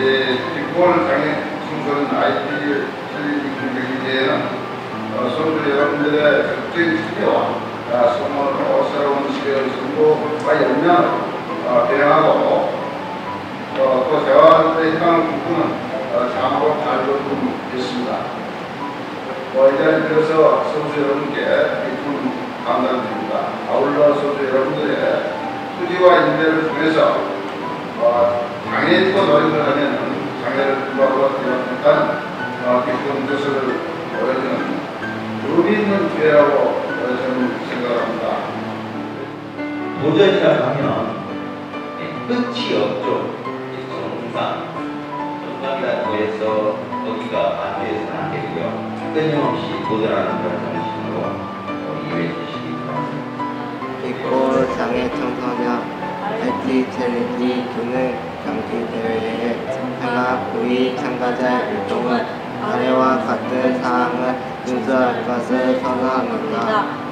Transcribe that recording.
이번 장애 청소년 IT 챌린지 경기대회는 어, 선수 여러분들의 적극적인 참여와 어, 성원으로 새로운 시대의 정보와 역량을 어, 대응하고 어, 또 대화의 희망을 꿈꾸는 어, 장으로 발돋움 있습니다. 어, 이 자리에 들어서 선수 여러분께 깊은 감사드립니다. 아울러 선수 여러분들의 투지와 인내를 통해서 어, 장애인과 노력을 하면 장애를 되었던 어, 깊은 뜻을 보여주는 의미 있는 기회라고 어, 저는 생각합니다. 도전이라 하면 네, 끝이 없죠. 정상. 정상이라는 거에서 거기가 안돼서는 안 되고요. 끊임없이 도전하는 그런 정신으로 어, 이해해 주시기 바랍니다. 이골 장애 청소년 IT 챌린지 기능 경기 대회에 참가 부위 참가자 일종은 아래와 같은 사항을 준수할 것을 선언합니다.